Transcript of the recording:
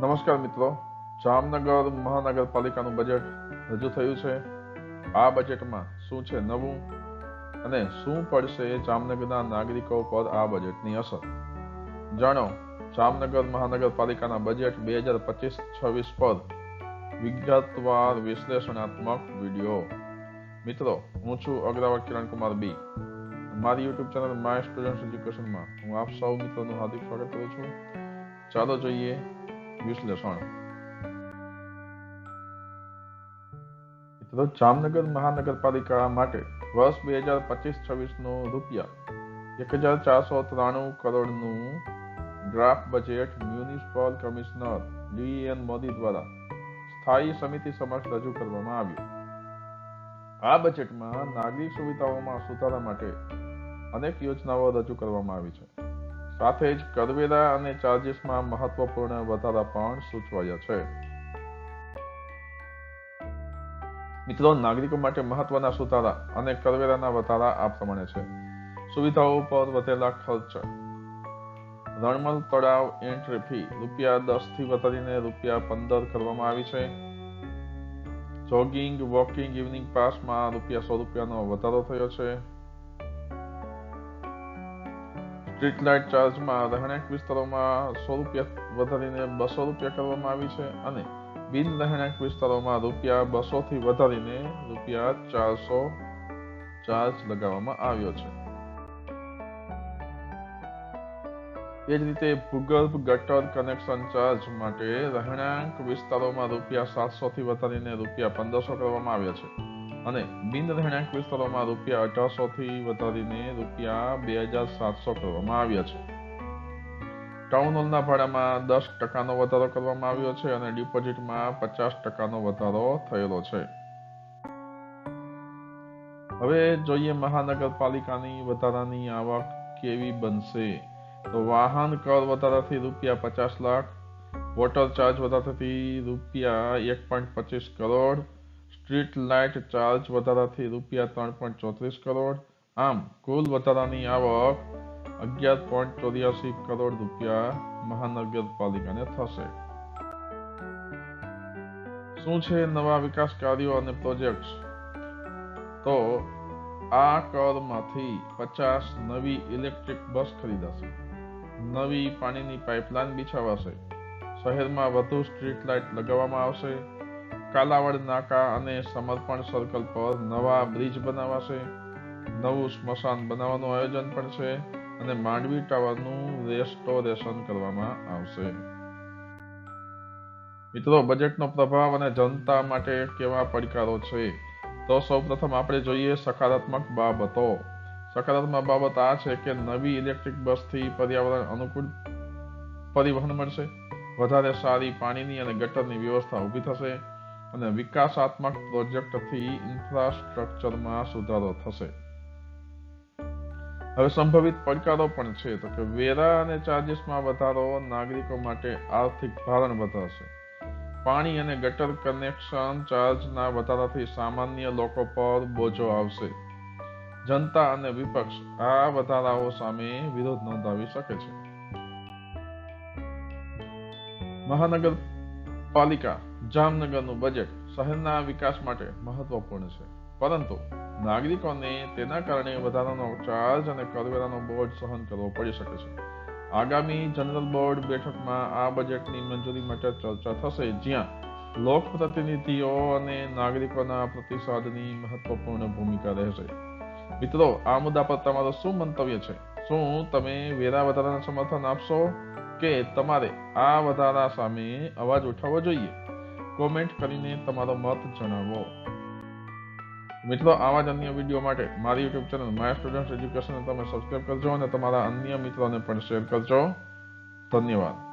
નમસ્કાર મિત્રો. જામનગર મહાનગરપાલિકાનું બજેટ રજૂ થયું છે. આ બજેટમાં શું છે નવું અને શું પડશે જામનગરના નાગરિકો પર આ બજેટની અસર? જાણો, જામનગર મહાનગરપાલિકાના બજેટ બે હજાર પચીસ છવ્વીસ પર વિગતવાર વિશ્લેષણાત્મક વીડિયો. મિત્રો, હું છું અગ્રવાલ કિરણ કુમાર બી. મારી યુટ્યુબ ચેનલ માય સ્ટુડન્ટ એજ્યુકેશનમાં હું આપ સૌ મિત્રોનું હાર્દિક સ્વાગત કરું છું. ચાલો જોઈએ વિશ્લેષણ. જામનગર મહાનગરપાલિકા માટે વર્ષ બે હજાર પચીસ છવ્વીસનું રૂપિયા એક હજાર ચારસો ત્રાણું કરોડનું draft budget municipal commissioner D Modi દ્વારા સ્થાયી સમિતિ સમક્ષ રજૂ કરવામાં આવ્યું. આ બજેટમાં નાગરિક સુવિધાઓમાં સુધારા માટે અનેક યોજનાઓ રજૂ કરવામાં આવી છે. સાથે જ કરવેરા અને ચાર્જીસમાં મહત્વપૂર્ણ વધારા પણ સૂચવાયા છે. મિત્રો, નાગરિકો માટે મહત્વના સુધારા અને કરવેરાના વધારા આ પ્રમાણે છે. સુવિધાઓ પર વધેલા ખર્ચ. રણમલ તળાવ એન્ટ્રી ફી રૂપિયા દસથી વધારીને રૂપિયા પંદર કરવામાં આવી છે. જોગિંગ વોકિંગ ઇવનિંગ પાસમાં રૂપિયા સો રૂપિયાનો વધારો થયો છે. સ્ટ્રીટ લાઇટ ચાર્જમાં રહેણાંક વિસ્તારોમાં સો રૂપિયા વધારીને બસો રૂપિયા કરવામાં આવી છે અને બિન રહેણાંક વિસ્તારોમાં રૂપિયા બસોથી વધારીને રૂપિયા ચારસો ચાર્જ લગાવવામાં આવ્યો છે. એ જ રીતે ભૂગર્ભ ગટર કનેક્શન ચાર્જ માટે રહેણાંક વિસ્તારોમાં રૂપિયા સાતસો થી વધારીને રૂપિયા પંદરસો કરવામાં આવ્યા છે. અને બિન રહેણાંક વિસ્તારોમાં રૂપિયા અઢારસો થી વધારીને રૂપિયા બે હજાર સાતસો કરવામાં આવ્યા છે. ટાઉન હોલના ભાડામાં દસ ટકાનો વધારો કરવામાં આવ્યો છે અને ડિપોઝિટમાં પચાસ ટકાનો વધારો થયેલો છે. હવે જોઈએ મહાનગરપાલિકાની વધારાની આવક કેવી બનશે? તો વાહન કર વધારાથી રૂપિયા પચાસ લાખ, વોટર ચાર્જ વધારાથી રૂપિયા એક પોઈન્ટ પચીસ કરોડ સ્ટ્રીટ લાઇટ ચાર્જ વધારાથી રૂપિયા ત્રણ પોઈન્ટ ચોત્રીસ કરોડ. આમ, કુલ વધારાની આવક અગિયાર પોઈન્ટ ચોર્યાસી કરોડ રૂપિયા મહાનગરપાલિકાને થશે. શું છે નવા વિકાસ કાર્યો અને પ્રોજેક્ટ્સ? તો આ કરમાંથી પચાસ નવી ઇલેક્ટ્રિક બસ ખરીદાશે. નવી પાણીની પાઇપલાઇન બિછાવાશે. શહેરમાં વધુ સ્ટ્રીટ લાઇટ લગાવવામાં આવશે. કાલાવડ નાકા અને સમર્પણ સર્કલ પર નવા બ્રિજ બનાવાશે, નવું સ્મશાન બનાવવાનું આયોજન પણ છે અને માંડવી ટાવરનું રેસ્ટોરેશન કરવામાં આવશે. મિત્રો, બજેટનો પ્રભાવ અને જનતા માટે કેવા પડકારો છે? તો સૌપ્રથમ આપણે જોઈએ સકારાત્મક બાબતો. સકારાત્મક બાબત આ છે કે નવી ઇલેક્ટ્રિક બસથી પર્યાવરણ અનુકૂળ પરિવહન મળશે, વધારે સારી પાણીની અને ગટરની વ્યવસ્થા ઊભી થશે અને વિકાસાત્મક પ્રોજેક્ટથી ઇન્ફ્રાસ્ટ્રક્ચરમાં સુધારો થશે. હવે સંભવિત પડકારો પણ છે, તો કે વેરા અને ચાર્જીસમાં વધારો નાગરિકો માટે આર્થિક ભારણ વધારશે. પાણી અને ગટર કનેક્શન ચાર્જના વધારાથી સામાન્ય લોકો પર બોજો આવશે. જનતા અને વિપક્ષ આ વધારાઓ સામે વિરોધ નોંધાવી શકે છે. મહાનગરપાલિકા જામનગરનું બજેટ શહેરના વિકાસ માટે મહત્વપૂર્ણ છે. પરંતુ નાગરિકોને તેના કારણે વધારાનો ચાર્જ અને કરવેરાનો બોજ સહન કરવો પડી શકે છે. આગામી જનરલ બોર્ડ બેઠકમાં આ બજેટની મંજૂરી માટે ચર્ચા થશે, જ્યાં લોકપ્રતિનિધિઓ અને નાગરિકોના પ્રતિસાદની મહત્વપૂર્ણ ભૂમિકા રહેશે. મિત્રો, આ મુદ્દા પર તમારો શું મંતવ્ય છે? શું તમે વેરા વધારાના સમર્થન આપશો? કે તમારે આ વધારા સામે અવાજ ઉઠાવવો જોઈએ. કોમેન્ટ કરીને તમારો મત જણાવો. મિત્રો, આવા જ અન્ય વીડિયો માટે મારી YouTube channel my student education તમે સબસ્ક્રાઈબ કરજો અને તમારા અન્ય મિત્રોને પણ શેર કરજો. ધન્યવાદ.